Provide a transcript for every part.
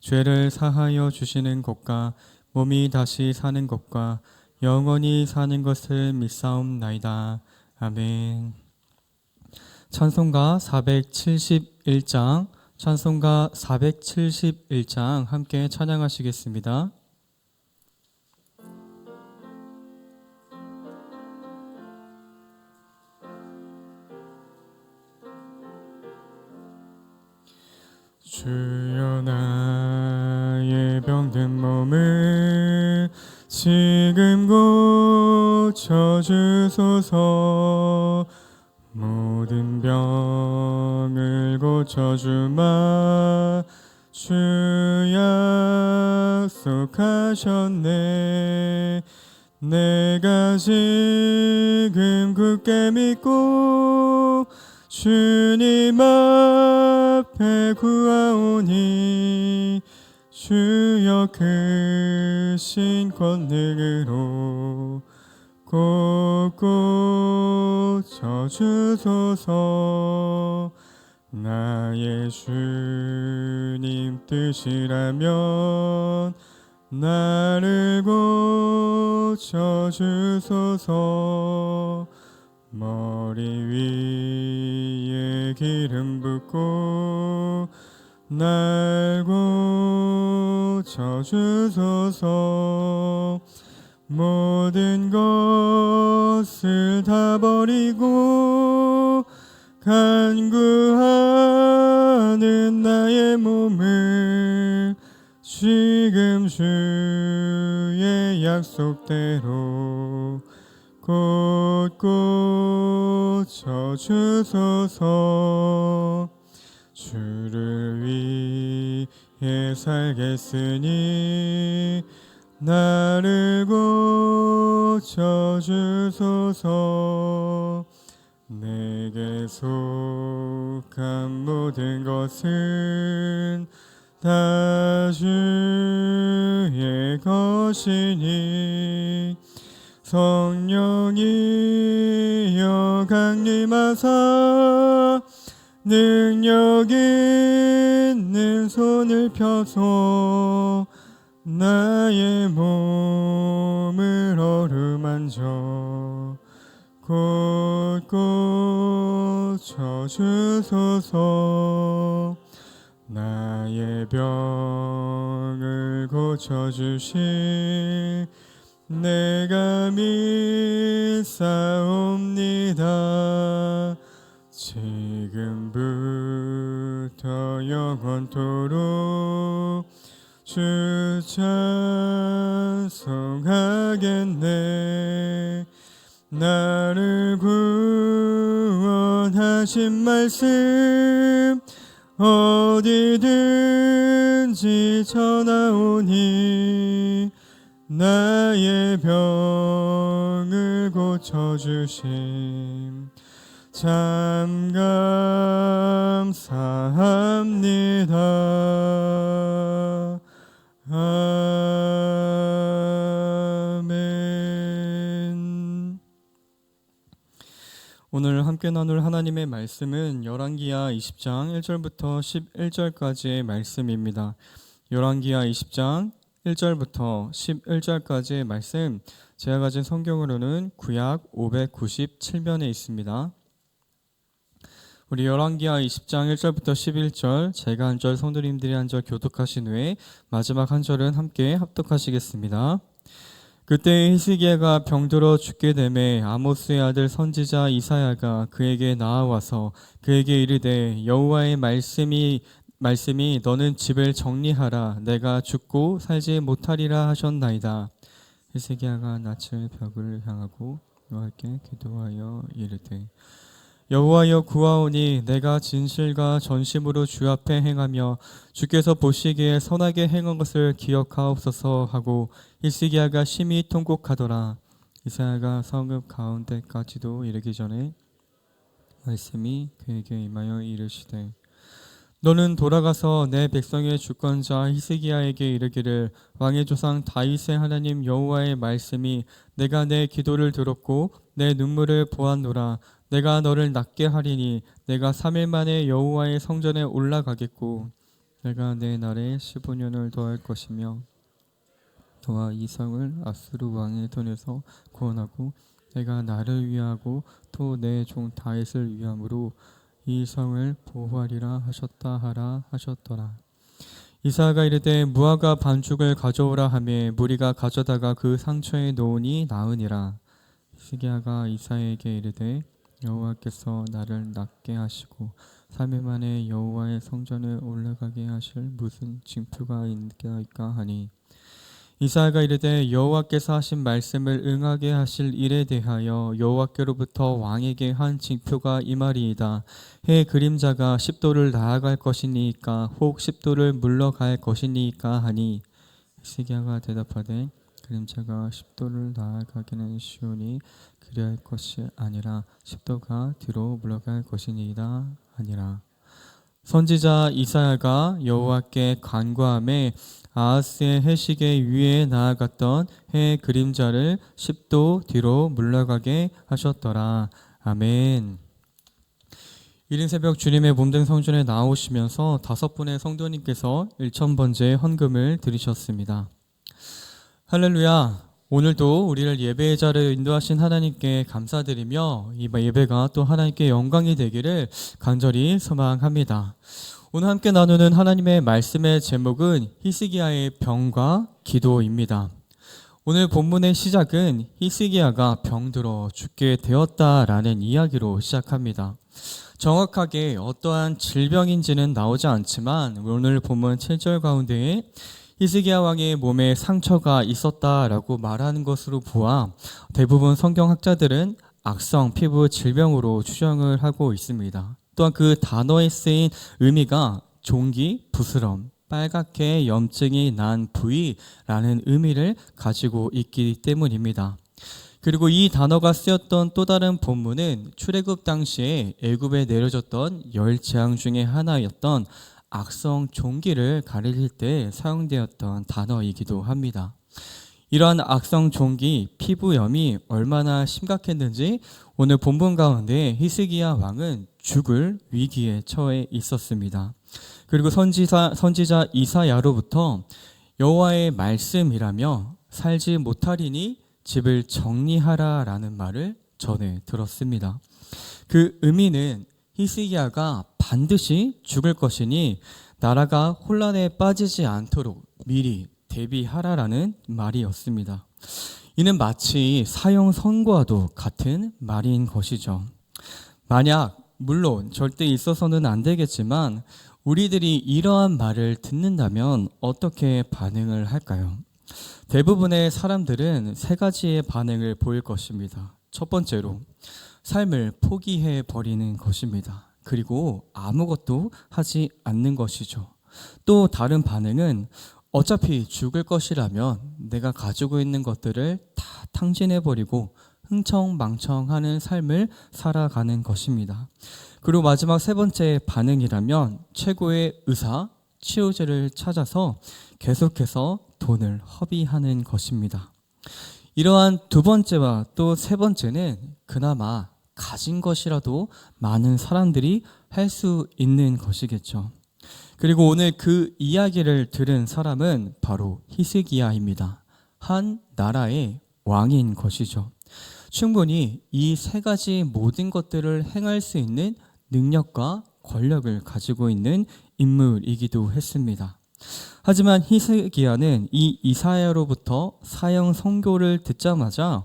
죄를 사하여 주시는 것과 몸이 다시 사는 것과 영원히 사는 것을 믿사옵나이다. 아멘. 찬송가 471장, 찬송가 471장 함께 찬양하시겠습니다. 고쳐주소서. 모든 병을 고쳐주마. 주 약속하셨네. 내가 지금 굳게 믿고 주님 앞에 구하오니 주여 크신 권능으로 꼭꼭 쳐주소서. 나의 주님 뜻이라면 나를 고쳐주소서. 머리 위에 기름 붓고 날 고쳐주소서 모든 것을 다 버리고 간구하는 나의 몸을 지금 주의 약속대로 곧곧 쳐주소서. 주를 위해 살겠으니 나를 고쳐주소서. 내게 속한 모든 것은 다 주의 것이니 성령이여 강림하사 능력 있는 손을 펴서 나의 몸을 어루만져 곧곧 쳐주소서. 나의 병을 고쳐주실 내가 믿사옵니다. 지금부터 영원토록 주 찬송하겠네 나를 구원하신 말씀 어디든지 전하오니 나의 병을 고쳐주심 참 감사합니다. 아멘. 오늘 함께 나눌 하나님의 말씀은 열왕기하 20장 1절부터 11절까지의 말씀입니다. 열왕기하 20장 1절부터 11절까지의 말씀 제가 가진 성경으로는 구약 597면에 있습니다. 우리 열왕기하 20장 1절부터 11절 제가 한 절 성도님들이 한 절 교독하신 후에 마지막 한 절은 함께 합독하시겠습니다. 그때 히스기야가 병들어 죽게 되매 아모스의 아들 선지자 이사야가 그에게 나아와서 그에게 이르되 여호와의 말씀이 말씀이 너는 집을 정리하라 내가 죽고 살지 못하리라 하셨나이다. 히스기야가 낯을 벽을 향하고 여호와께 기도하여 이르되 여호와여 구하오니 내가 진실과 전심으로 주 앞에 행하며 주께서 보시기에 선하게 행한 것을 기억하옵소서 하고 히스기야가 심히 통곡하더라. 이사야가 성읍 가운데까지도 이르기 전에 말씀이 그에게 임하여 이르시되 너는 돌아가서 내 백성의 주권자 히스기야에게 이르기를 왕의 조상 다윗의 하나님 여호와의 말씀이 내가 내 기도를 들었고 내 눈물을 보았노라. 내가 너를 낫게 하리니 내가 3일 만에 여호와의 성전에 올라가겠고 내가 내 날에 15년을 더할 것이며 너와 이 성을 아수르 왕의 손에서 구원하고 내가 나를 위하고 또 내 종 다윗을 위함으로 이 성을 보호하리라 하셨다 하라 하셨더라. 이사가 이르되 무화과 반죽을 가져오라 하매 무리가 가져다가 그 상처에 놓으니 나으니라. 시기야가 이사에게 이르되 여호와께서 나를 낫게 하시고 3일 만에 여호와의 성전에 올라가게 하실 무슨 징표가 있겠까 하니 이사야가 이르되 여호와께서 하신 말씀을 응하게 하실 일에 대하여 여호와께로부터 왕에게 한 징표가 이 말이이다. 해 그림자가 십도를 나아갈 것이니까 혹 십도를 물러갈 것이니까 하니 시기야가 대답하되 그림자가 십도를 나아가기는 쉬우니 그리할 것이 아니라 십도가 뒤로 물러갈 것이니이다 아니라 선지자 이사야가 여호와께 간구함에 아하스의 해식의 위에 나아갔던 해 그림자를 10도 뒤로 물러가게 하셨더라. 아멘. 이른 새벽 주님의 몸된 성전에 나오시면서 다섯 분의 성도님께서 1천번째 헌금을 드리셨습니다. 할렐루야. 오늘도 우리를 예배의 자리에 인도하신 하나님께 감사드리며 이 예배가 또 하나님께 영광이 되기를 간절히 소망합니다. 오늘 함께 나누는 하나님의 말씀의 제목은 히스기야의 병과 기도입니다. 오늘 본문의 시작은 히스기야가 병들어 죽게 되었다라는 이야기로 시작합니다. 정확하게 어떠한 질병인지는 나오지 않지만 오늘 본문 7절 가운데에 히스기야 왕의 몸에 상처가 있었다라고 말하는 것으로 보아 대부분 성경학자들은 악성 피부 질병으로 추정을 하고 있습니다. 또한 그 단어에 쓰인 의미가 종기, 부스럼, 빨갛게 염증이 난 부위라는 의미를 가지고 있기 때문입니다. 그리고 이 단어가 쓰였던 또 다른 본문은 출애굽 당시에 애굽에 내려졌던 열 재앙 중에 하나였던 악성 종기를 가리킬 때 사용되었던 단어이기도 합니다. 이러한 악성 종기 피부염이 얼마나 심각했는지 오늘 본문 가운데 히스기야 왕은 죽을 위기에 처해 있었습니다. 그리고 선지자 선지자 이사야로부터 여호와의 말씀이라며 살지 못하리니 집을 정리하라라는 말을 전해 들었습니다. 그 의미는 히스기야가 반드시 죽을 것이니 나라가 혼란에 빠지지 않도록 미리 대비하라라는 말이었습니다. 이는 마치 사형 선고와도 같은 말인 것이죠. 만약 물론 절대 있어서는 안 되겠지만 우리들이 이러한 말을 듣는다면 어떻게 반응을 할까요? 대부분의 사람들은 세 가지의 반응을 보일 것입니다. 첫 번째로 삶을 포기해 버리는 것입니다. 그리고 아무것도 하지 않는 것이죠. 또 다른 반응은 어차피 죽을 것이라면 내가 가지고 있는 것들을 다 탕진해 버리고 흥청망청하는 삶을 살아가는 것입니다. 그리고 마지막 세 번째 반응이라면 최고의 의사, 치료제를 찾아서 계속해서 돈을 허비하는 것입니다. 이러한 두 번째와 또 세 번째는 그나마 가진 것이라도 많은 사람들이 할 수 있는 것이겠죠. 그리고 오늘 그 이야기를 들은 사람은 바로 히스기야입니다. 한 나라의 왕인 것이죠. 충분히 이 세 가지 모든 것들을 행할 수 있는 능력과 권력을 가지고 있는 인물이기도 했습니다. 하지만 히스기야는 이 이사야로부터 사형 선고를 듣자마자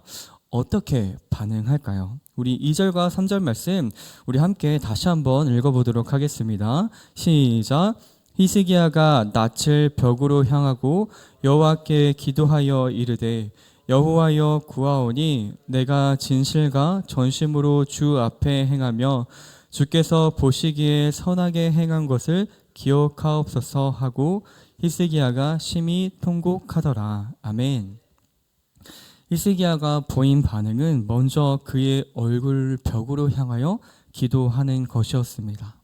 어떻게 반응할까요? 우리 2절과 3절 말씀 우리 함께 다시 한번 읽어보도록 하겠습니다. 시작. 히스기야가 낯을 벽으로 향하고 여호와께 기도하여 이르되 여호와여 구하오니 내가 진실과 전심으로 주 앞에 행하며 주께서 보시기에 선하게 행한 것을 기억하옵소서 하고 히스기야가 심히 통곡하더라. 아멘. 히스기야가 보인 반응은 먼저 그의 얼굴 벽으로 향하여 기도하는 것이었습니다.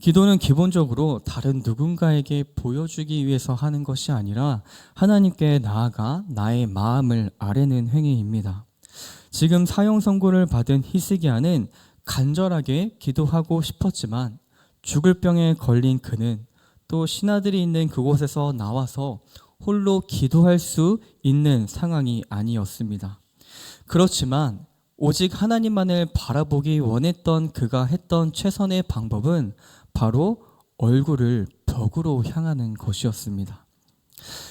기도는 기본적으로 다른 누군가에게 보여주기 위해서 하는 것이 아니라 하나님께 나아가 나의 마음을 아뢰는 행위입니다. 지금 사형 선고를 받은 히스기야는 간절하게 기도하고 싶었지만 죽을 병에 걸린 그는 또 신하들이 있는 그곳에서 나와서 홀로 기도할 수 있는 상황이 아니었습니다. 그렇지만 오직 하나님만을 바라보기 원했던 그가 했던 최선의 방법은 바로 얼굴을 벽으로 향하는 것이었습니다.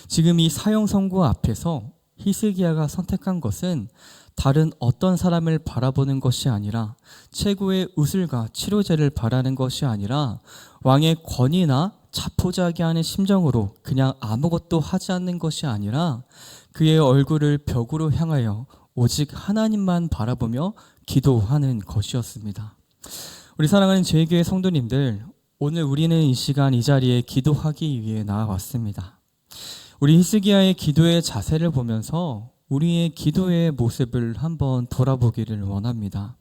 지금 이 사형 선고 앞에서 히스기야가 선택한 것은 다른 어떤 사람을 바라보는 것이 아니라 최고의 우슬과 치료제를 바라는 것이 아니라 왕의 권위나 자포자기하는 심정으로 그냥 아무것도 하지 않는 것이 아니라 그의 얼굴을 벽으로 향하여 오직 하나님만 바라보며 기도하는 것이었습니다. 우리 사랑하는 제2교회 성도님들, 오늘 우리는 이 시간 이 자리에 기도하기 위해 나와왔습니다. 우리 히스기야의 기도의 자세를 보면서 우리의 기도의 모습을 한번 돌아보기를 원합니다.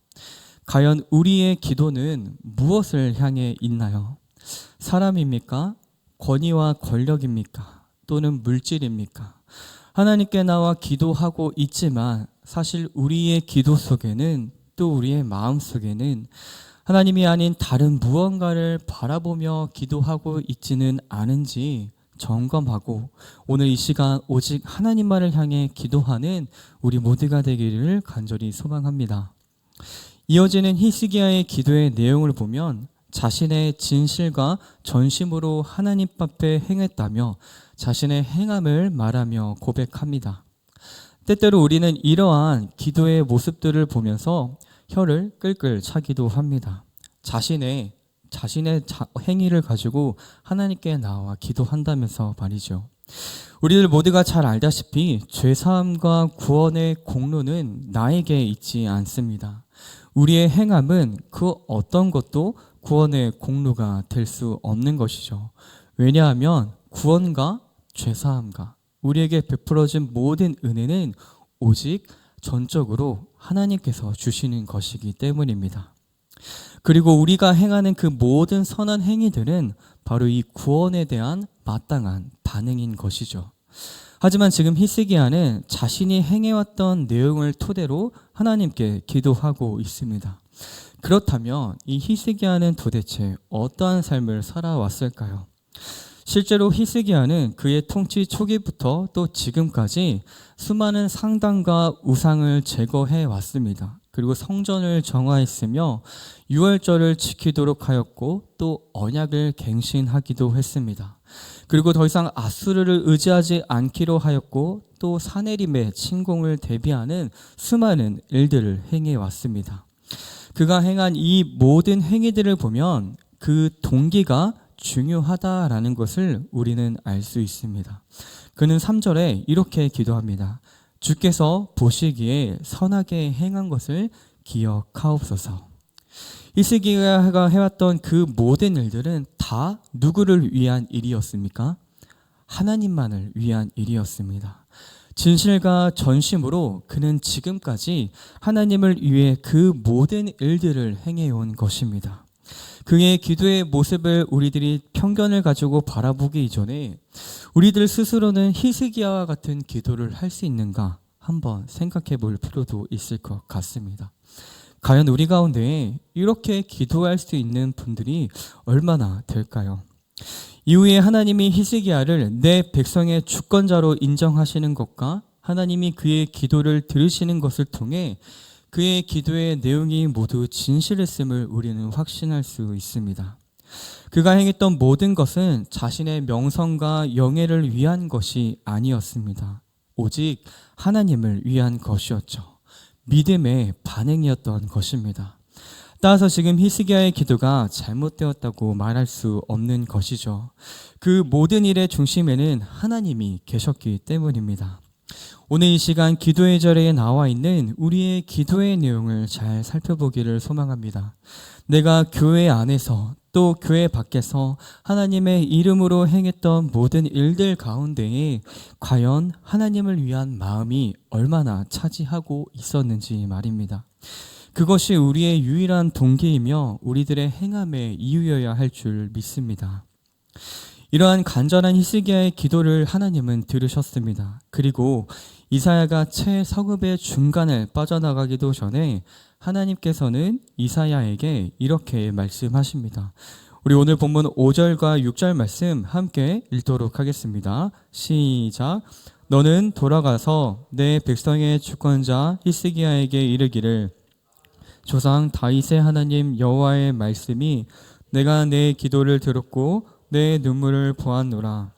과연 우리의 기도는 무엇을 향해 있나요? 사람입니까? 권위와 권력입니까? 또는 물질입니까? 하나님께 나와 기도하고 있지만 사실 우리의 기도 속에는 또 우리의 마음 속에는 하나님이 아닌 다른 무언가를 바라보며 기도하고 있지는 않은지 점검하고 오늘 이 시간 오직 하나님만을 향해 기도하는 우리 모두가 되기를 간절히 소망합니다. 이어지는 히스기야의 기도의 내용을 보면 자신의 진실과 전심으로 하나님 앞에 행했다며 자신의 행함을 말하며 고백합니다. 때때로 우리는 이러한 기도의 모습들을 보면서 혀를 끌끌 차기도 합니다. 자신의 자신의 행위를 가지고 하나님께 나와 기도한다면서 말이죠. 우리들 모두가 잘 알다시피 죄 사함과 구원의 공로는 나에게 있지 않습니다. 우리의 행함은 그 어떤 것도 구원의 공로가 될 수 없는 것이죠. 왜냐하면 구원과 죄사함과 우리에게 베풀어진 모든 은혜는 오직 전적으로 하나님께서 주시는 것이기 때문입니다. 그리고 우리가 행하는 그 모든 선한 행위들은 바로 이 구원에 대한 마땅한 반응인 것이죠. 하지만 지금 히스기야는 자신이 행해왔던 내용을 토대로 하나님께 기도하고 있습니다. 그렇다면 이 히스기야는 도대체 어떠한 삶을 살아왔을까요? 실제로 히스기야는 그의 통치 초기부터 또 지금까지 수많은 상당과 우상을 제거해 왔습니다. 그리고 성전을 정화했으며 유월절을 지키도록 하였고 또 언약을 갱신하기도 했습니다. 그리고 더 이상 아수르를 의지하지 않기로 하였고 또 사내림의 침공을 대비하는 수많은 일들을 행해 왔습니다. 그가 행한 이 모든 행위들을 보면 그 동기가 중요하다라는 것을 우리는 알 수 있습니다. 그는 3절에 이렇게 기도합니다. 주께서 보시기에 선하게 행한 것을 기억하옵소서. 이스기야가 해왔던 그 모든 일들은 다 누구를 위한 일이었습니까? 하나님만을 위한 일이었습니다. 진실과 전심으로 그는 지금까지 하나님을 위해 그 모든 일들을 행해온 것입니다. 그의 기도의 모습을 우리들이 편견을 가지고 바라보기 이전에 우리들 스스로는 히스기야와 같은 기도를 할 수 있는가 한번 생각해 볼 필요도 있을 것 같습니다. 과연 우리 가운데 이렇게 기도할 수 있는 분들이 얼마나 될까요? 이후에 하나님이 히스기야를 내 백성의 주권자로 인정하시는 것과 하나님이 그의 기도를 들으시는 것을 통해 그의 기도의 내용이 모두 진실했음을 우리는 확신할 수 있습니다. 그가 행했던 모든 것은 자신의 명성과 영예를 위한 것이 아니었습니다. 오직 하나님을 위한 것이었죠. 믿음의 반응이었던 것입니다. 따라서 지금 히스기야의 기도가 잘못되었다고 말할 수 없는 것이죠. 그 모든 일의 중심에는 하나님이 계셨기 때문입니다. 오늘 이 시간 기도의 자리에 나와 있는 우리의 기도의 내용을 잘 살펴보기를 소망합니다. 내가 교회 안에서 또 교회 밖에서 하나님의 이름으로 행했던 모든 일들 가운데에 과연 하나님을 위한 마음이 얼마나 차지하고 있었는지 말입니다. 그것이 우리의 유일한 동기이며 우리들의 행함의 이유여야 할 줄 믿습니다. 이러한 간절한 히스기야의 기도를 하나님은 들으셨습니다. 그리고 이사야가 채 서급의 중간을 빠져나가기도 전에 하나님께서는 이사야에게 이렇게 말씀하십니다. 우리 오늘 본문 5절과 6절 말씀 함께 읽도록 하겠습니다. 시작. 너는 돌아가서 내 백성의 주권자 히스기야에게 이르기를 조상 다윗의 하나님 여호와의 말씀이 내가 내 기도를 들었고 내 눈물을 보았노라.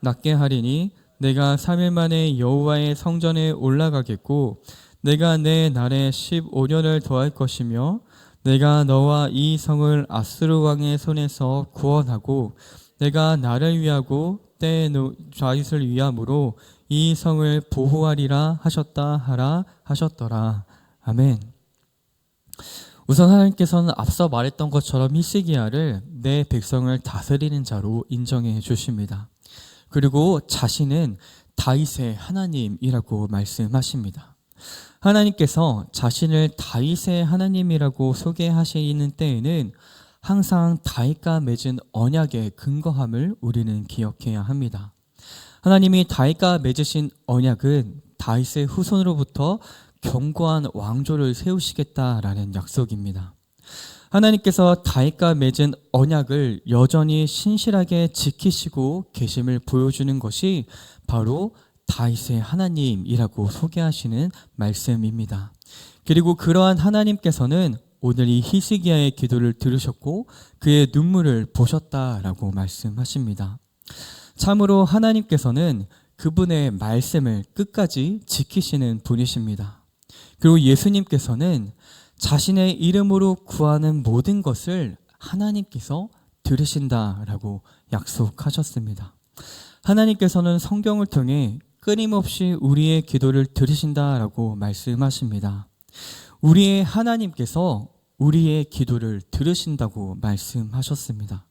낫게 하리니 내가 3일 만에 여호와의 성전에 올라가겠고 내가 내 날에 15년을 더할 것이며 내가 너와 이 성을 아스루 왕의 손에서 구원하고 내가 나를 위하고 때의 좌윗을 위함으로 이 성을 보호하리라 하셨다 하라 하셨더라. 아멘. 우선 하나님께서는 앞서 말했던 것처럼 히스기야를 내 백성을 다스리는 자로 인정해 주십니다. 그리고 자신은 다윗의 하나님이라고 말씀하십니다. 하나님께서 자신을 다윗의 하나님이라고 소개하시는 때에는 항상 다윗과 맺은 언약의 근거함을 우리는 기억해야 합니다. 하나님이 다윗과 맺으신 언약은 다윗의 후손으로부터 견고한 왕조를 세우시겠다라는 약속입니다. 하나님께서 다윗과 맺은 언약을 여전히 신실하게 지키시고 계심을 보여주는 것이 바로 다윗의 하나님이라고 소개하시는 말씀입니다. 그리고 그러한 하나님께서는 오늘 이 히스기야의 기도를 들으셨고 그의 눈물을 보셨다라고 말씀하십니다. 참으로 하나님께서는 그분의 말씀을 끝까지 지키시는 분이십니다. 그리고 예수님께서는 자신의 이름으로 구하는 모든 것을 하나님께서 들으신다라고 약속하셨습니다. 하나님께서는 성경을 통해 끊임없이 우리의 기도를 들으신다라고 말씀하십니다. 우리의 하나님께서 우리의 기도를 들으신다고 말씀하셨습니다.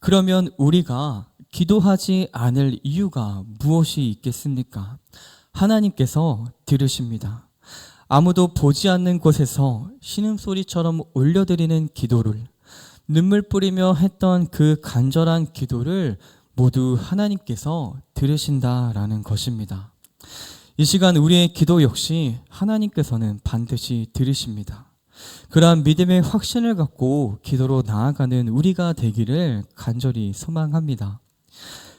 그러면 우리가 기도하지 않을 이유가 무엇이 있겠습니까? 하나님께서 들으십니다. 아무도 보지 않는 곳에서 신음소리처럼 올려드리는 기도를 눈물 뿌리며 했던 그 간절한 기도를 모두 하나님께서 들으신다라는 것입니다. 이 시간 우리의 기도 역시 하나님께서는 반드시 들으십니다. 그러한 믿음의 확신을 갖고 기도로 나아가는 우리가 되기를 간절히 소망합니다.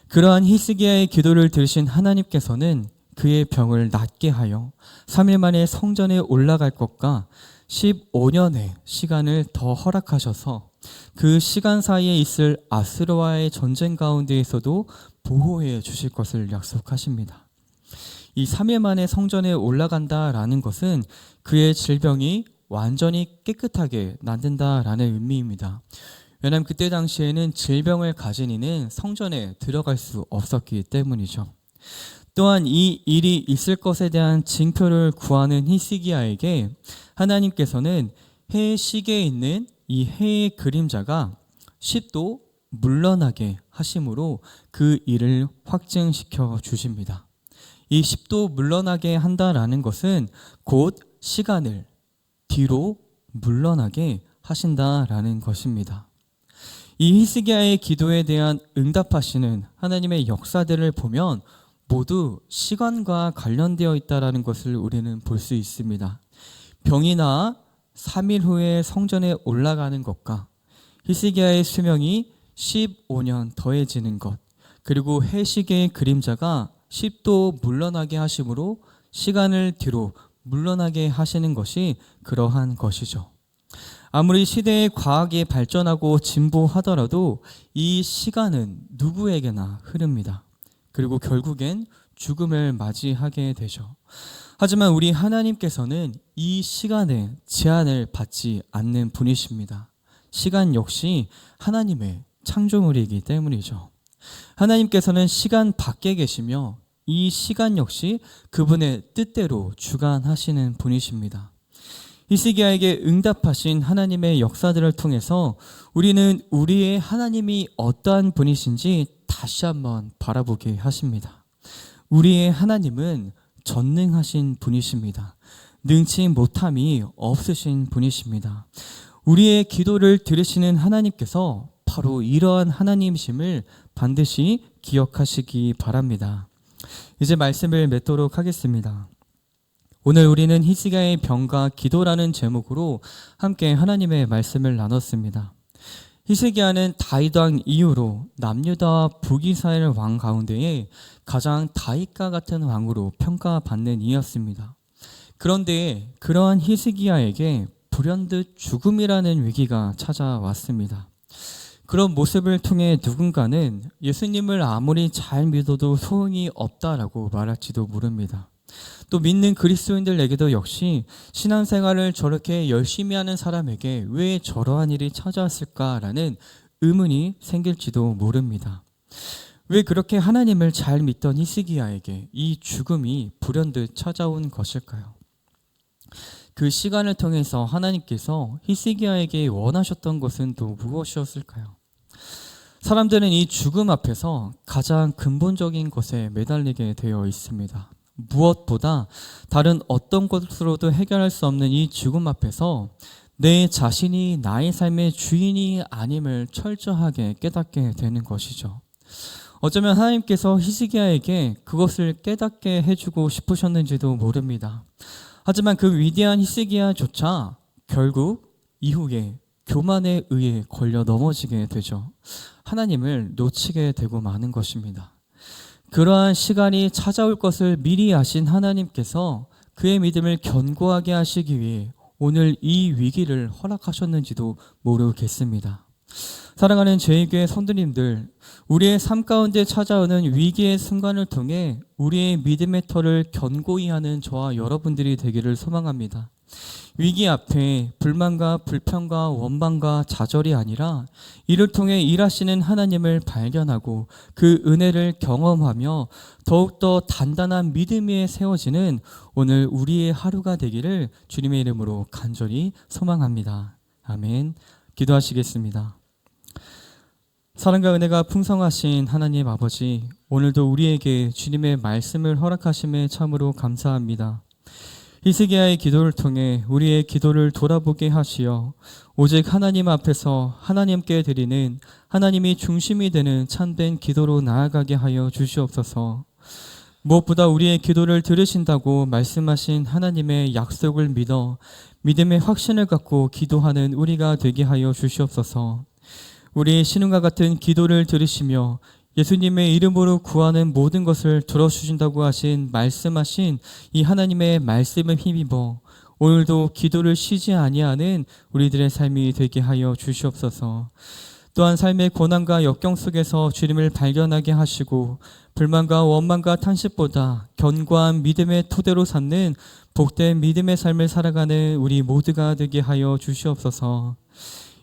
그러한 히스기야의 기도를 들으신 하나님께서는 그의 병을 낫게 하여 3일 만에 성전에 올라갈 것과 15년의 시간을 더 허락하셔서 그 시간 사이에 있을 아스르와의 전쟁 가운데에서도 보호해 주실 것을 약속하십니다. 이 3일 만에 성전에 올라간다라는 것은 그의 질병이 완전히 깨끗하게 낫는다라는 의미입니다. 왜냐하면 그때 당시에는 질병을 가진 이는 성전에 들어갈 수 없었기 때문이죠. 또한 이 일이 있을 것에 대한 징표를 구하는 히스기야에게 하나님께서는 해의 시계에 있는 이 해의 그림자가 10도 물러나게 하심으로 그 일을 확증시켜 주십니다. 이 10도 물러나게 한다라는 것은 곧 시간을 뒤로 물러나게 하신다라는 것입니다. 이 히스기야의 기도에 대한 응답하시는 하나님의 역사들을 보면 모두 시간과 관련되어 있다라는 것을 우리는 볼 수 있습니다. 병이 나 3일 후에 성전에 올라가는 것과 히스기야의 수명이 15년 더해지는 것, 그리고 해시계의 그림자가 10도 물러나게 하심으로 시간을 뒤로 물러나게 하시는 것이 그러한 것이죠. 아무리 시대의 과학이 발전하고 진보하더라도 이 시간은 누구에게나 흐릅니다. 그리고 결국엔 죽음을 맞이하게 되죠. 하지만 우리 하나님께서는 이 시간에 제한을 받지 않는 분이십니다. 시간 역시 하나님의 창조물이기 때문이죠. 하나님께서는 시간 밖에 계시며 이 시간 역시 그분의 뜻대로 주관하시는 분이십니다. 히스기야에게 응답하신 하나님의 역사들을 통해서 우리는 우리의 하나님이 어떠한 분이신지 다시 한번 바라보게 하십니다. 우리의 하나님은 전능하신 분이십니다. 능치 못함이 없으신 분이십니다. 우리의 기도를 들으시는 하나님께서 바로 이러한 하나님이심을 반드시 기억하시기 바랍니다. 이제 말씀을 맺도록 하겠습니다. 오늘 우리는 히스기야의 병과 기도라는 제목으로 함께 하나님의 말씀을 나눴습니다. 히스기야는 다윗 왕 이후로 남유다와 북이스라엘 왕 가운데에 가장 다윗과 같은 왕으로 평가받는 이였습니다. 그런데 그러한 히스기야에게 불현듯 죽음이라는 위기가 찾아왔습니다. 그런 모습을 통해 누군가는 예수님을 아무리 잘 믿어도 소용이 없다라고 말할지도 모릅니다. 또 믿는 그리스도인들에게도 역시 신앙생활을 저렇게 열심히 하는 사람에게 왜 저러한 일이 찾아왔을까라는 의문이 생길지도 모릅니다. 왜 그렇게 하나님을 잘 믿던 히스기야에게 이 죽음이 불현듯 찾아온 것일까요? 그 시간을 통해서 하나님께서 히스기야에게 원하셨던 것은 또 무엇이었을까요? 사람들은 이 죽음 앞에서 가장 근본적인 것에 매달리게 되어 있습니다. 무엇보다 다른 어떤 것으로도 해결할 수 없는 이 죽음 앞에서 내 자신이 나의 삶의 주인이 아님을 철저하게 깨닫게 되는 것이죠. 어쩌면 하나님께서 히스기야에게 그것을 깨닫게 해주고 싶으셨는지도 모릅니다. 하지만 그 위대한 히스기야조차 결국 이후에 교만에 의해 걸려 넘어지게 되죠. 하나님을 놓치게 되고 마는 것입니다. 그러한 시간이 찾아올 것을 미리 아신 하나님께서 그의 믿음을 견고하게 하시기 위해 오늘 이 위기를 허락하셨는지도 모르겠습니다. 사랑하는 제2교회 성도님들, 우리의 삶 가운데 찾아오는 위기의 순간을 통해 우리의 믿음의 터를 견고히 하는 저와 여러분들이 되기를 소망합니다. 위기 앞에 불만과 불평과 원망과 좌절이 아니라 이를 통해 일하시는 하나님을 발견하고 그 은혜를 경험하며 더욱더 단단한 믿음 위에 세워지는 오늘 우리의 하루가 되기를 주님의 이름으로 간절히 소망합니다. 아멘. 기도하시겠습니다. 사랑과 은혜가 풍성하신 하나님 아버지, 오늘도 우리에게 주님의 말씀을 허락하심에 참으로 감사합니다. 히스기야의 기도를 통해 우리의 기도를 돌아보게 하시어 오직 하나님 앞에서 하나님께 드리는 하나님이 중심이 되는 참된 기도로 나아가게 하여 주시옵소서. 무엇보다 우리의 기도를 들으신다고 말씀하신 하나님의 약속을 믿어 믿음의 확신을 갖고 기도하는 우리가 되게 하여 주시옵소서. 우리 신음과 같은 기도를 들으시며 예수님의 이름으로 구하는 모든 것을 들어주신다고 하신 말씀하신 이 하나님의 말씀을 힘입어 오늘도 기도를 쉬지 아니하는 우리들의 삶이 되게 하여 주시옵소서. 또한 삶의 고난과 역경 속에서 주님을 발견하게 하시고 불만과 원망과 탄식보다 견고한 믿음의 토대로 삼는 복된 믿음의 삶을 살아가는 우리 모두가 되게 하여 주시옵소서.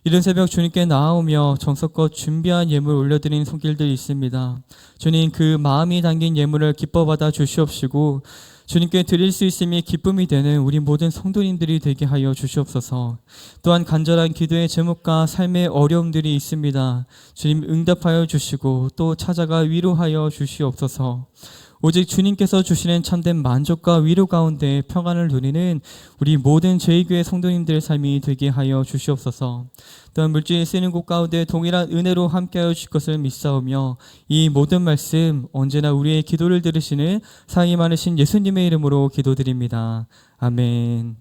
이른 새벽 주님께 나아오며 정성껏 준비한 예물 올려드린 손길들이 있습니다. 주님 그 마음이 담긴 예물을 기뻐 받아 주시옵시고 주님께 드릴 수 있음이 기쁨이 되는 우리 모든 성도님들이 되게 하여 주시옵소서. 또한 간절한 기도의 제목과 삶의 어려움들이 있습니다. 주님 응답하여 주시고 또 찾아가 위로하여 주시옵소서. 오직 주님께서 주시는 참된 만족과 위로 가운데 평안을 누리는 우리 모든 제2교회 성도님들의 삶이 되게 하여 주시옵소서. 또한 물질이 쓰는 곳 가운데 동일한 은혜로 함께하여 주실 것을 믿사오며 이 모든 말씀 언제나 우리의 기도를 들으시는 사랑이 많으신 예수님의 이름으로 기도드립니다. 아멘.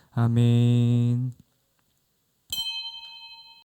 아멘.